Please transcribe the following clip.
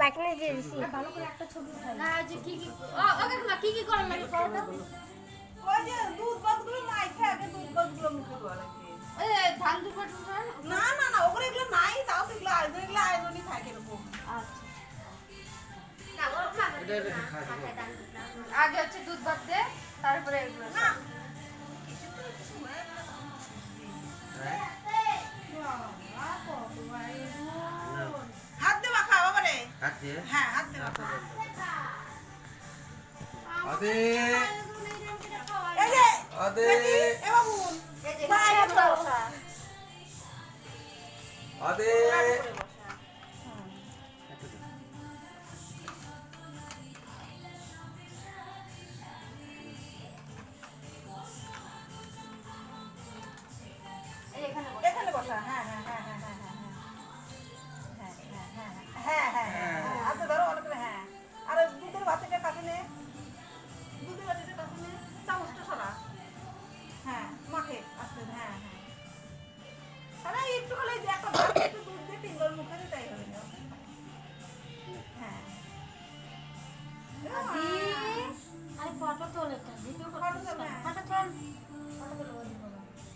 কাকিনে দিয়ে দিছি। ভালো করে একটা ছবি উঠাই না। যে কি কি ও ওকে না কি কি করার লাগে করো তো ওই যে দুধ ভাতগুলো নাই খেয়ে আগে দুধ ভাতগুলো মুখে দেওয়া লাগে। ওই ধান টুটো না? না না ওগুলো এগুলো নাই তাও তো এগুলো আয়োজন এগুলো আয়োজনই থাকে এরকম। আচ্ছা। না ওর যাবে। আগে হচ্ছে দুধ ভাত দে তারপরে এগুলো না। হ্যাঁ? দিয়ে? হ্যাঁ হাত আদে আদে এ বাবু। আদে